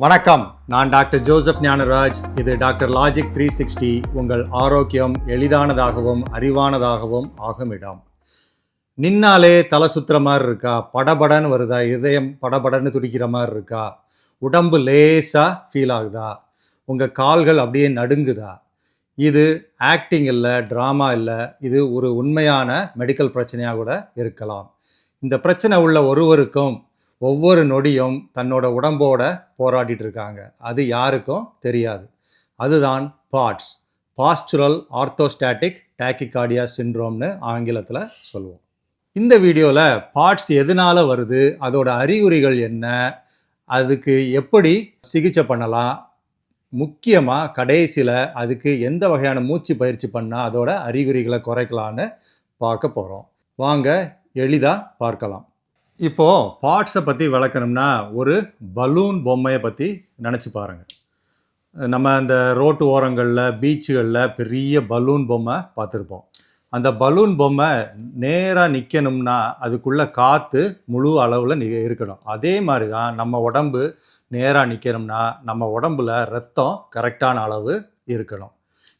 வணக்கம். நான் doctor Joseph Gnanaraj. இது டாக்டர் லாஜிக் த்ரீ சிக்ஸ்டி. உங்கள் ஆரோக்கியம் எளிதானதாகவும் அறிவானதாகவும் ஆகும் இடம் நின்னாலே தலை சுற்றுற மாதிரி இருக்கா? படபடன்னு வருதா? இதயம் படபடன்னு துடிக்கிற மாதிரி இருக்கா? உடம்பு லேசாக ஃபீல் ஆகுதா? உங்கள் கால்கள் அப்படியே நடுங்குதா? இது ஆக்டிங் இல்லை ட்ராமா இல்லை. இது ஒரு உண்மையான மெடிக்கல் பிரச்சனையாக கூட இருக்கலாம். இந்த பிரச்சனை உள்ள ஒருவருக்கும் ஒவ்வொரு நொடியும் தன்னோட உடம்போட போராடிட்டு இருக்காங்க அது யாருக்கும் தெரியாது. அதுதான் பாட்ஸ் பாஸ்டுரல் ஆர்த்தோஸ்டாட்டிக் டாக்கிகார்டியா சின்ரோம்னு ஆங்கிலத்தில் சொல்லுவோம். இந்த வீடியோவில் பார்ட்ஸ் எதனால வருது? அதோட அறிகுறிகள் என்ன? அதுக்கு எப்படி சிகிச்சை பண்ணலாம்? முக்கியமாக கடைசியில் அதுக்கு எந்த வகையான மூச்சு பயிற்சி பண்ணால் அதோட அறிகுறிகளை குறைக்கலான்னு பார்க்க போகிறோம் வாங்க எளிதாக பார்க்கலாம். இப்போது பார்ட்ஸை பற்றி விளக்கணும்னா ஒரு பலூன் பொம்மையை பற்றி நினச்சி பாருங்கள் நம்ம அந்த ரோட்டு ஓரங்களில் பீச்சுகளில் பெரிய பலூன் பொம்மை பார்த்துருப்போம். அந்த பலூன் பொம்மை நேராக நிற்கணும்னா அதுக்குள்ளே காற்று முழு அளவில் நி இருக்கணும். அதே மாதிரி தான் நம்ம உடம்பு நேராக நிற்கணும்னா நம்ம உடம்புல ரத்தம் கரெக்டான அளவு இருக்கணும்.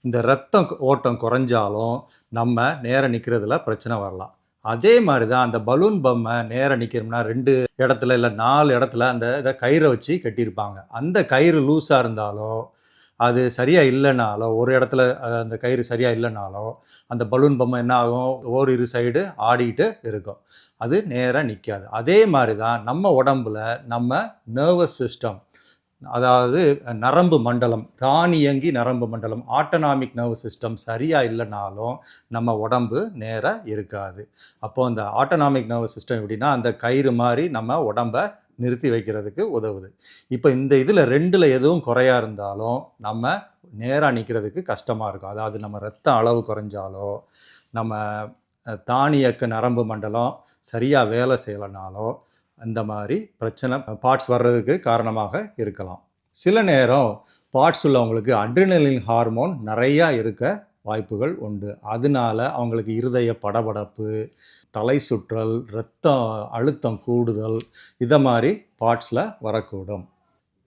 இந்த ரத்தம் ஓட்டம் குறைஞ்சாலும் நம்ம நேராக நிற்கிறதுல பிரச்சனை வரலாம். அதே மாதிரி தான் அந்த பலூன் பொம்மை நேராக நிற்கிறோம்னா ரெண்டு இடத்துல இல்லை நாலு இடத்துல அந்த இதை கயிறை வச்சு கட்டியிருப்பாங்க. அந்த கயிறு லூஸாக இருந்தாலோ அது சரியாக இல்லைனாலோ ஒரு இடத்துல அந்த கயிறு சரியாக இல்லைனாலோ அந்த பலூன் பொம்மை என்ன ஆகும்? ஓர் இரு சைடு ஆடிக்கிட்டு இருக்கும். அது நேராக நிற்காது அதே மாதிரி தான் நம்ம உடம்புல நம்ம நர்வஸ் சிஸ்டம் அதாவது நரம்பு மண்டலம் தானியங்கி நரம்பு மண்டலம் ஆட்டோனாமிக் நர்வ் சிஸ்டம் சரியாக இல்லைனாலும் நம்ம உடம்பு நேராக இருக்காது. அப்போ அந்த ஆட்டோனாமிக் நர்வ் சிஸ்டம் எப்படின்னா அந்த கயிறு மாதிரி நம்ம உடம்ப நிறுத்தி வைக்கிறதுக்கு உதவுது. இப்போ இந்த இதில் ரெண்டில் எதுவும் குறையா இருந்தாலும் நம்ம நேராக நிற்கிறதுக்கு கஷ்டமாக இருக்கும். அதாவது நம்ம ரத்த அளவு குறைஞ்சாலோ நம்ம தானியக்க நரம்பு மண்டலம் சரியாக வேலை செய்யலைனாலோ அந்த மாதிரி பிரச்சனை பார்ட்ஸ் வர்றதுக்கு காரணமாக இருக்கலாம். சில நேரம் பார்ட்ஸ் உள்ளவங்களுக்கு அட்ரினலின் ஹார்மோன் நிறையா இருக்க வாய்ப்புகள் உண்டு. அதனால அவங்களுக்கு இருதய படபடப்பு தலை சுற்றல் ரத்தம் அழுத்தம் கூடுதல் இதை மாதிரி பார்ட்ஸில் வரக்கூடும்.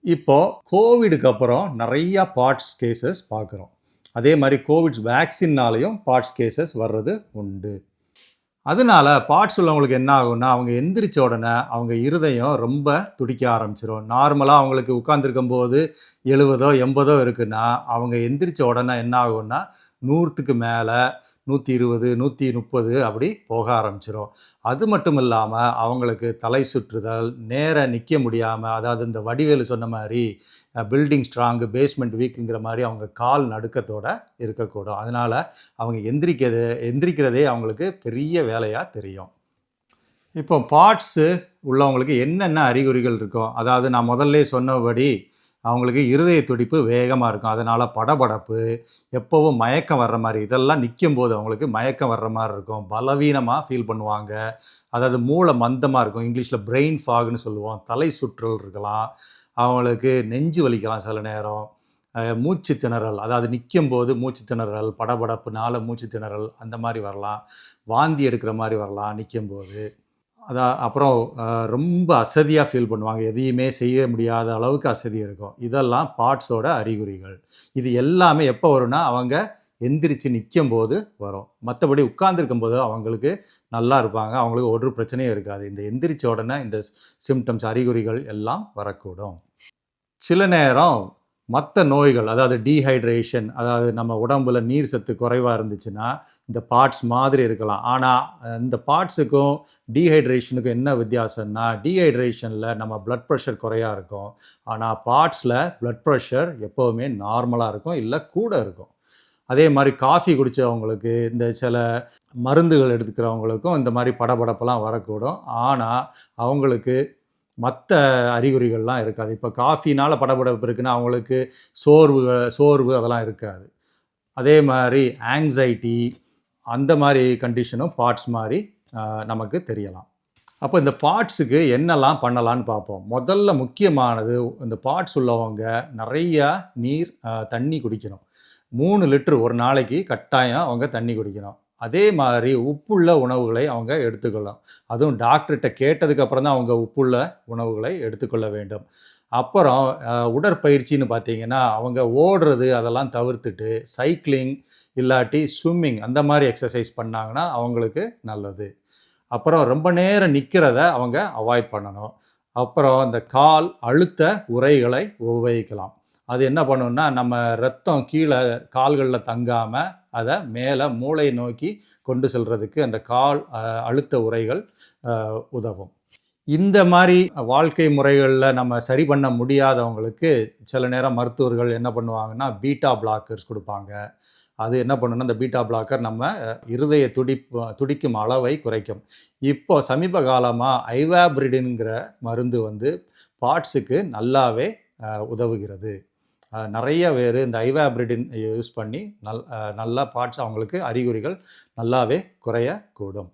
இப்போது கோவிடுக்கு அப்புறம் நிறையா பார்ட்ஸ் கேசஸ் பார்க்குறோம். அதே மாதிரி கோவிட் வேக்சின்னாலையும் பார்ட்ஸ் கேசஸ் வர்றது உண்டு. அதனால பார்ட்ஸ் உள்ளவங்களுக்கு என்ன ஆகும்னா அவங்க எந்திரிச்ச உடனே அவங்க இருதயம் ரொம்ப துடிக்க ஆரம்பிச்சிடும் நார்மலாக அவங்களுக்கு உட்காந்துருக்கும் போது எழுபதோ எண்பதோ இருக்குன்னா அவங்க எந்திரிச்ச உடனே என்ன ஆகும்னா நூறுத்துக்கு மேலே நூற்றி இருபது நூற்றி முப்பது அப்படி போக ஆரம்பிச்சிடும் அது மட்டும் இல்லாமல் அவங்களுக்கு தலை சுற்றுதல் நேர நிற்க முடியாமல் அதாவது இந்த வடிவேலு சொன்ன மாதிரி பில்டிங் ஸ்ட்ராங்கு பேஸ்மெண்ட் வீக்குங்கிற மாதிரி அவங்க கால் நடுக்கத்தோட இருக்கக்கூடும். அதனால் அவங்க எந்திரிக்கிறது எந்திரிக்கிறதே அவங்களுக்கு பெரிய வேலையாக தெரியும். இப்போ பார்ட்ஸு உள்ளவங்களுக்கு என்னென்ன அறிகுறிகள் இருக்கும் அதாவது நான் முதல்ல சொன்னபடி அவங்களுக்கு இருதய துடிப்பு வேகமாக இருக்கும். அதனால் படபடப்பு எப்போவும் மயக்கம் வர்ற மாதிரி இதெல்லாம் நிற்கும் போது அவங்களுக்கு மயக்கம் வர்ற மாதிரி இருக்கும். பலவீனமாக ஃபீல் பண்ணுவாங்க. அதாவது மூளை மந்தமாக இருக்கும். இங்கிலீஷில் பிரெயின் ஃபாக்னு சொல்லுவோம். தலை சுற்றல் இருக்கலாம். அவங்களுக்கு நெஞ்சு வலிக்கலாம் சில நேரம். மூச்சு திணறல். அதாவது நிற்கும் போது மூச்சு திணறல் படபடப்புனால மூச்சு திணறல் அந்த மாதிரி வரலாம். வாந்தி எடுக்கிற மாதிரி வரலாம் நிற்கும் போது அதான் அப்புறம் ரொம்ப அசதியாக ஃபீல் பண்ணுவாங்க. எதையுமே செய்ய முடியாத அளவுக்கு அசதி இருக்கும். இதெல்லாம் பார்ட்ஸோட அறிகுறிகள். இது எல்லாமே எப்போ வரும்னா அவங்க எந்திரிச்சு நிற்கும் போது வரும். மற்றபடி உட்கார்ந்துருக்கும் போது அவங்களுக்கு நல்லா இருப்பாங்க. அவங்களுக்கு ஒரு பிரச்சனையும் இருக்காது. இந்த எந்திரிச்ச உடனே இந்த சிம்டம்ஸ் அறிகுறிகள் எல்லாம் வரக்கூடும். சில நேரம் மற்ற நோய்கள் அதாவது டீஹைட்ரேஷன் அதாவது நம்ம உடம்புல நீர் சத்து குறைவாக இருந்துச்சுன்னா இந்த பார்ட்ஸ் மாதிரி இருக்கலாம். ஆனால் இந்த பார்ட்ஸுக்கும் டீஹைட்ரேஷனுக்கும் என்ன வித்தியாசம்னா டீஹைட்ரேஷனில் நம்ம பிளட் ப்ரெஷர் குறையாக இருக்கும். ஆனால் பார்ட்ஸில் பிளட் ப்ரெஷர் எப்போவுமே நார்மலாக இருக்கும் இல்லை கூட இருக்கும். அதே மாதிரி காஃபி குடித்தவங்களுக்கு இந்த சில மருந்துகள் எடுத்துக்கிறவங்களுக்கும் இந்த மாதிரி படபடப்பெல்லாம் வரக்கூடும். ஆனால் அவங்களுக்கு மற்ற அறிகுறிகள்லாம் இருக்காது. இப்போ காஃபினால் படபடப்பு இருக்குன்னா அவங்களுக்கு சோர்வு சோர்வு அதெல்லாம் இருக்காது. அதே மாதிரி ஆங்ஸைட்டி அந்த மாதிரி கண்டிஷனும் பார்ட்ஸ் மாதிரி நமக்கு தெரியலாம். அப்போ இந்த பார்ட்ஸுக்கு என்னெல்லாம் பண்ணலான்னு பார்ப்போம். முதல்ல முக்கியமானது இந்த பார்ட்ஸ் உள்ளவங்க நிறையா நீர் தண்ணி குடிக்கணும். மூணு லிட்டர் ஒரு நாளைக்கு கட்டாயம் அவங்க தண்ணி குடிக்கணும். அதே மாதிரி உப்புள்ள உணவுகளை அவங்க எடுத்துக்கலாம் அதுவும் டாக்டர்கிட்ட கேட்டதுக்கு அப்புறம் தான் அவங்க உப்புள்ள உணவுகளை எடுத்துக்கொள்ள வேண்டும். அப்புறம் உடற்பயிற்சின்னு பார்த்தீங்கன்னா அவங்க ஓடுறது அதெல்லாம் தவிர்த்துட்டு சைக்கிளிங் இல்லாட்டி ஸ்விம்மிங் அந்த மாதிரி எக்ஸசைஸ் பண்ணாங்கன்னா அவங்களுக்கு நல்லது. அப்புறம் ரொம்ப நேரம் நிற்கிறத அவங்க அவாய்ட் பண்ணணும். அப்புறம் இந்த கால் அழுத்த உரைகளை உபயோகிக்கலாம். அது என்ன பண்ணுன்னா நம்ம ரத்தம் கீழே கால்களில் தங்காமல் அதை மேலே மூளை நோக்கி கொண்டு செல்றதுக்கு அந்த கால் அழுத்த உரைகள் உதவும். இந்த மாதிரி வாழ்க்கை முறைகளில் நம்ம சரி பண்ண முடியாதவங்களுக்கு சில நேரம் மருத்துவர்கள் என்ன பண்ணுவாங்கன்னா பீட்டா பிளாக்கர்ஸ் கொடுப்பாங்க. அது என்ன பண்ணுன்னா அந்த பீட்டா பிளாக்கர் நம்ம இருதய துடிப்பு துடிக்கும் அளவை குறைக்கும். இப்போ சமீப காலமாக ஐவாபிரிடின்கிற மருந்து வந்து பார்ட்ஸுக்கு நல்லாவே உதவுகிறது. நிறைய பேர் இந்த ஐவாப்ரிடின் யூஸ் பண்ணி நல் நல்லா பார்ட்ஸ் அவங்களுக்கு அறிகுறிகள் நல்லாவே குறையக்கூடும்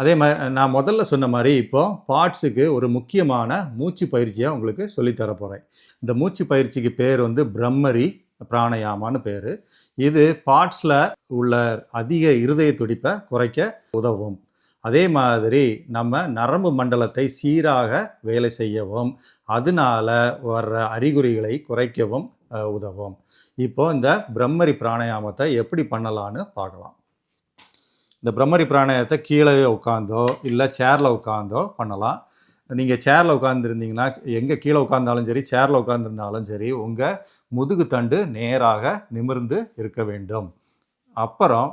அதே மாதிரி நான் முதல்ல சொன்ன மாதிரி இப்போது பார்ட்ஸுக்கு ஒரு முக்கியமான மூச்சு பயிற்சியை உங்களுக்கு சொல்லித்தர போகிறேன் இந்த மூச்சு பயிற்சிக்கு பேர் வந்து பிரம்மரி பிராணயாமான்னு பேர். இது பார்ட்ஸில் உள்ள அதிக இருதய துடிப்பை குறைக்க உதவும். அதே மாதிரி நம்ம நரம்பு மண்டலத்தை சீராக வேலை செய்யவும் அதனால வர்ற அறிகுறிகளை குறைக்கவும் உதவும். இப்போ இந்த பிரம்மரி பிராணாயாமத்தை எப்படி பண்ணலான்னு பார்க்கலாம். இந்த பிரம்மரி பிராணாயத்தை கீழே உட்காந்தோ இல்லை சேரில் உட்காந்தோ பண்ணலாம். நீங்கள் சேரில் உட்காந்துருந்தீங்கன்னா எங்கே கீழே உட்காந்தாலும் சரி சேரில் உட்காந்துருந்தாலும் சரி உங்கள் முதுகு தண்டு நேராக நிமிர்ந்து இருக்க வேண்டும். அப்புறம்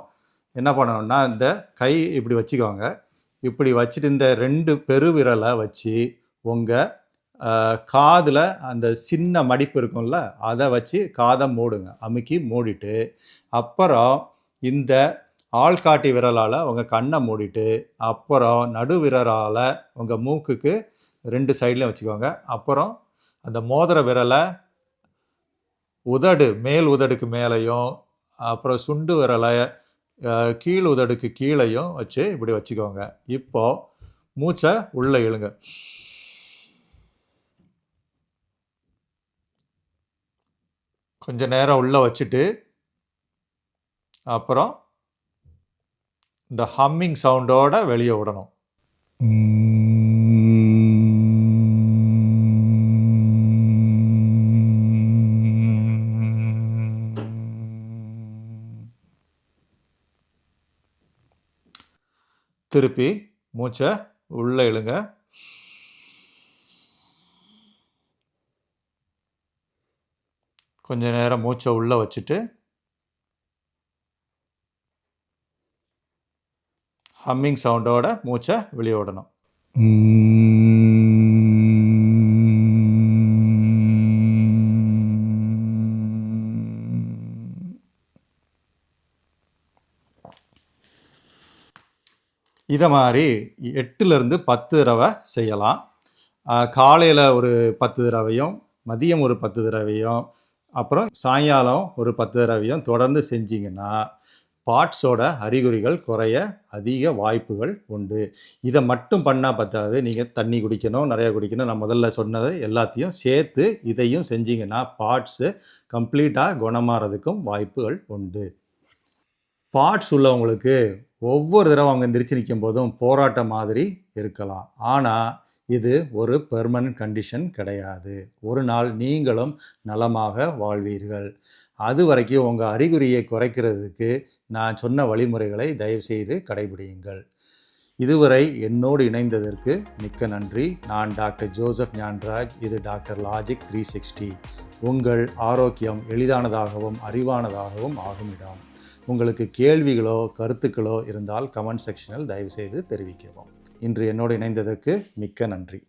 என்ன பண்ணணும்னா இந்த கை இப்படி வச்சுக்கோங்க. இப்படி வச்சுட்டு இந்த ரெண்டு பெருவிரலை வச்சு உங்கள் காதில் அந்த சின்ன மடிப்பு இருக்கும்ல அதை வச்சு காதை மூடுங்க. அமுக்கி மூடிட்டு அப்புறம் இந்த ஆள்காட்டி விரலால் உங்கள் கண்ணை மூடிட்டு அப்புறம் நடு விரலால் உங்கள் மூக்குக்கு ரெண்டு சைட்லையும் வச்சுக்கோங்க. அப்புறம் அந்த மோதிர விரலை உதடு மேல் உதடுக்கு மேலேயும் அப்புறம் சுண்டு விரலை கீழ் உதடுக்கு கீழையும் வச்சு இப்படி வச்சுக்கோங்க. இப்போது மூச்சை உள்ளே இழுங்க. கொஞ்ச நேரம் உள்ளே வச்சுட்டு அப்புறம் இந்த ஹம்மிங் சவுண்டோட வெளியே விடணும். திருப்பி மூச்சை உள்ள இழுங்க. கொஞ்ச நேரம் மூச்சை உள்ள வச்சுட்டு ஹம்மிங் சவுண்டோட மூச்சை வெளியே விடணும். இதை மாதிரி எட்டுலேருந்து பத்து தடவை செய்யலாம். காலையில் ஒரு பத்து தடவையும் மதியம் ஒரு பத்து தடவையும் அப்புறம் சாயங்காலம் ஒரு பத்து தடவையும் தொடர்ந்து செஞ்சீங்கன்னா பார்ட்ஸோட அறிகுறிகள் குறைய அதிக வாய்ப்புகள் உண்டு. இதை மட்டும் பண்ணால் பற்றாது நீங்கள் தண்ணி குடிக்கணும் நிறையா குடிக்கணும். நான் முதல்ல சொன்னது எல்லாத்தையும் சேர்த்து இதையும் செஞ்சிங்கன்னா பார்ட்ஸு கம்ப்ளீட்டாக குணமாறதுக்கும் வாய்ப்புகள் உண்டு. பார்ட்ஸ் உள்ளவங்களுக்கு ஒவ்வொரு தடவை அவங்க எந்திரிச்சு நிற்கும் போதும் போராட்டம் மாதிரி இருக்கலாம். ஆனால் இது ஒரு பெர்மனன்ட் கண்டிஷன் கிடையாது. ஒரு நாள் நீங்களும் நலமாக வாழ்வீர்கள். அது வரைக்கும் உங்கள் அறிகுறியை குறைக்கிறதுக்கு நான் சொன்ன வழிமுறைகளை தயவுசெய்து கடைபிடியுங்கள். இதுவரை என்னோடு இணைந்ததற்கு மிக்க நன்றி. நான் டாக்டர் ஜோசப் ஞான்ராஜ். இது டாக்டர் லாஜிக் த்ரீ சிக்ஸ்டி. உங்கள் ஆரோக்கியம் எளிதானதாகவும் அறிவானதாகவும் ஆகும் இடம் உங்களுக்கு கேள்விகளோ கருத்துக்களோ இருந்தால் கமெண்ட் செக்ஷனில் தயவுசெய்து தெரிவிக்கவும். இன்று என்னோடு இணைந்ததற்கு மிக்க நன்றி.